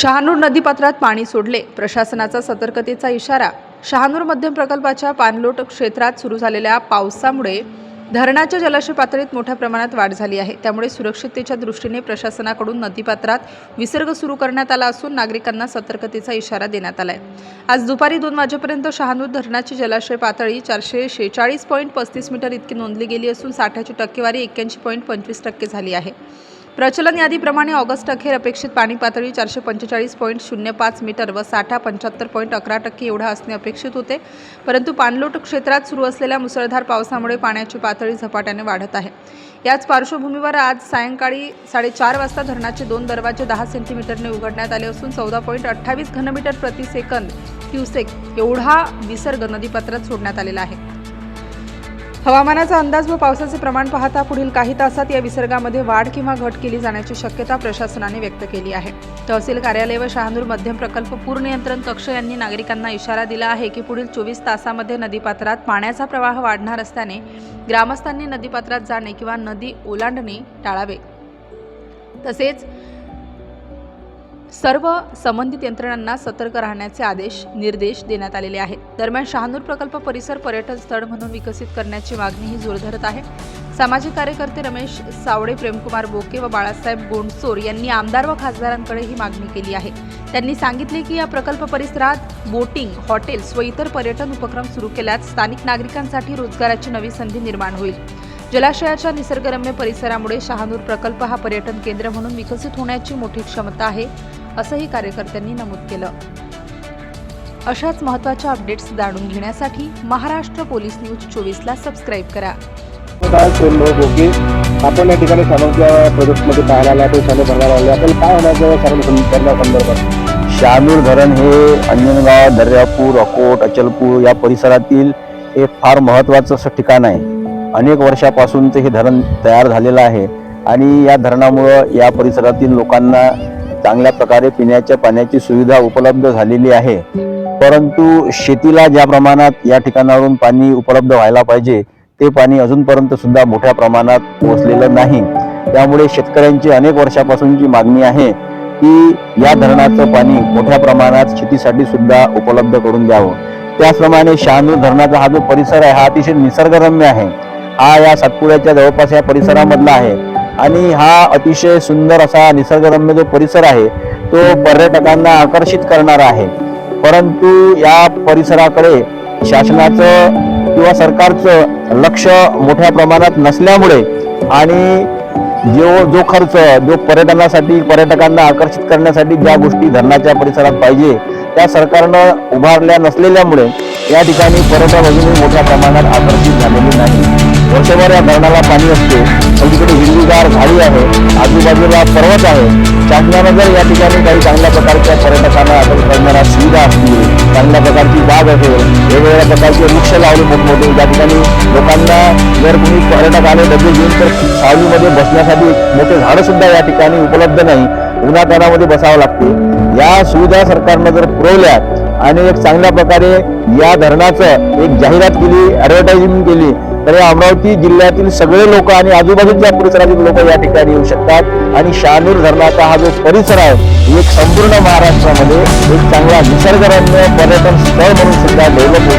शहानूर नदीपात्रात पाणी सोडले. प्रशासनाचा सतर्कतेचा इशारा. शहानूर मध्यम प्रकल्पाच्या पाणलोट क्षेत्रात सुरू झालेल्या पावसामुळे धरणाच्या जलाशय पातळीत मोठ्या प्रमाणात वाढ झाली आहे. त्यामुळे सुरक्षिततेच्या दृष्टीने प्रशासनाकडून नदीपात्रात विसर्ग सुरू करण्यात आला असून नागरिकांना सतर्कतेचा इशारा देण्यात आला आहे आज दुपारी दोन वाजेपर्यंत शहानूर धरणाची जलाशय पातळी चारशे शेहेचाळीस पॉईंट पस्तीस मीटर इतकी नोंदली गेली असून साठ्याची टक्केवारी एक्क्याऐंशी पॉईंट पंचवीस टक्के झाली आहे. प्रचलन यादीप्रमाणे ऑगस्ट अखेर अपेक्षित पाणी पातळी चारशे पंचेचाळीस पॉईंट शून्य पाच मीटर व साठा पंच्याहत्तर पॉईंट अकरा टक्के एवढा असणे अपेक्षित होते. परंतु पाणलोट क्षेत्रात सुरू असलेल्या मुसळधार पावसामुळे पाण्याची पातळी झपाट्याने वाढत आहे. याच पार्श्वभूमीवर आज सायंकाळी साडेचार वाजता धरणाचे दोन दरवाजे दहा सेंटीमीटरने उघडण्यात आले असून चौदा पॉईंट अठ्ठावीस घनमीटर प्रति सेकंद क्युसेक एवढा विसर्ग नदीपात्रात सोडण्यात आलेला आहे. हवामानाचा अंदाज व पावसाचे प्रमाण पाहता पुढील काही तासात या विसर्गामध्ये वाढ किंवा घट केली जाण्याची शक्यता प्रशासनाने व्यक्त केली आहे. तहसील कार्यालय व शहानूर मध्यम प्रकल्प पूर नियंत्रण कक्ष यांनी नागरिकांना इशारा दिला आहे की पुढील चोवीस तासामध्ये नदीपात्रात पाण्याचा प्रवाह वाढणार असल्याने ग्रामस्थांनी नदीपात्रात जाणे किंवा नदी ओलांडणे टाळावे. तसेच सर्व संबंधित यंत्रणांना सतर्क राहण्याचे आदेश निर्देश देण्यात आलेले आहेत. दरम्यान शहानूर प्रकल्प परिसर पर्यटन स्थळ म्हणून विकसित करण्याची मागणीही जोर धरत आहे. सामाजिक कार्यकर्ते रमेश सावडे प्रेमकुमार बोके व बाळासाहेब गोंडसोर यांनी आमदार व खासदारांकडे ही मागणी केली आहे. त्यांनी सांगितले की या प्रकल्प परिसरात बोटिंग हॉटेल्स व इतर पर्यटन उपक्रम सुरू केल्यास स्थानिक नागरिकांसाठी रोजगाराची नवी संधी निर्माण होईल. जलाशयाच्या निसर्गरम्य परिसरामुळे शहानूर प्रकल्प हा पर्यटन केंद्र म्हणून विकसित होण्याची मोठी क्षमता आहे. असंही कार्यकर्त्यांनी नमूद केलं. अशाच महत्त्वाच्या अपडेट्स जाणून घेण्यासाठी महाराष्ट्र पोलीस न्यूज चोवीसला सबस्क्राईब करा. आपण या ठिकाणी शाळांच्या प्रोजेक्टमध्ये पाहायला आला आपण भरणार आले. आपण काय होणार शाळा संदर्भात? शहानूर धरण हे अंजनगाव दर्यापूर अकोट अचलपूर या परिसरातील एक फार महत्त्वाचं असं ठिकाण आहे. अनेक वर्षापासूनचं हे धरण तयार झालेलं आहे. आणि या धरणामुळं या परिसरातील लोकांना चांगल्या प्रकारे पिण्याच्या पाण्याची सुविधा उपलब्ध झालेली आहे. परंतु शेतीला ज्या प्रमाणात या ठिकाणावरून पाणी उपलब्ध व्हायला पाहिजे ते पाणी अजूनपर्यंत सुद्धा मोठ्या प्रमाणात पोहोचलेलं नाही. त्यामुळे शेतकऱ्यांची अनेक वर्षापासूनची मागणी आहे की या धरणाचं पाणी मोठ्या प्रमाणात शेतीसाठी सुद्धा उपलब्ध करून द्यावं. त्याचप्रमाणे शहानूर धरणाचा हा जो परिसर आहे हा अतिशय निसर्गरम्य आहे. हा या सातपुड्याच्या जवळपास या परिसरामधला आहे. आणि हा अतिशय सुंदर असा निसर्गरम्य जो परिसर आहे तो पर्यटकांना आकर्षित करणारा आहे. परंतु या परिसराकडे शासनाचं किंवा सरकारचं लक्ष मोठ्या प्रमाणात नसल्यामुळे आणि जो जो खर्च जो पर्यटनासाठी पर्यटकांना आकर्षित करण्यासाठी ज्या गोष्टी धरणाच्या परिसरात पाहिजे त्या सरकारनं उभारल्या नसलेल्यामुळे या ठिकाणी पर्यटन अजूनही मोठ्या प्रमाणात आकर्षित झालेले नाही. वर्षभर या धरणाला पाणी असते पण तिकडे हिरवीगार झाडी आहे आजूबाजूला पर्वत आहे. शासनानं जर या ठिकाणी काही चांगल्या प्रकारच्या पर्यटकांना आपण करणाऱ्या सुविधा असतील. चांगल्या प्रकारची बाग असेल वेगवेगळ्या प्रकारचे वृक्ष लावले मोठमोठे. ज्या ठिकाणी लोकांना जर कोणी पर्यटक आले डबे घेऊन तर सावलीमध्ये बसण्यासाठी मोठे झाडं सुद्धा या ठिकाणी उपलब्ध नाही. उन्हातानामध्ये बसावं लागते. या सुविधा सरकारनं जर पुरवल्या आणि एक चांगल्या प्रकारे या धरणाचं एक जाहिरात केली ऍडव्हर्टाइजिंग केली तर अमरावती जिल्ह्यातील सगळे लोक आणि आजूबाजूच्या परिसरातील लोक या ठिकाणी येऊ शकतात. आणि शहानूर धरणाचा हा जो परिसर आहे एक संपूर्ण महाराष्ट्रामध्ये एक चांगला निसर्गरम्य पर्यटन स्थळ म्हणून सुद्धा डेव्हलप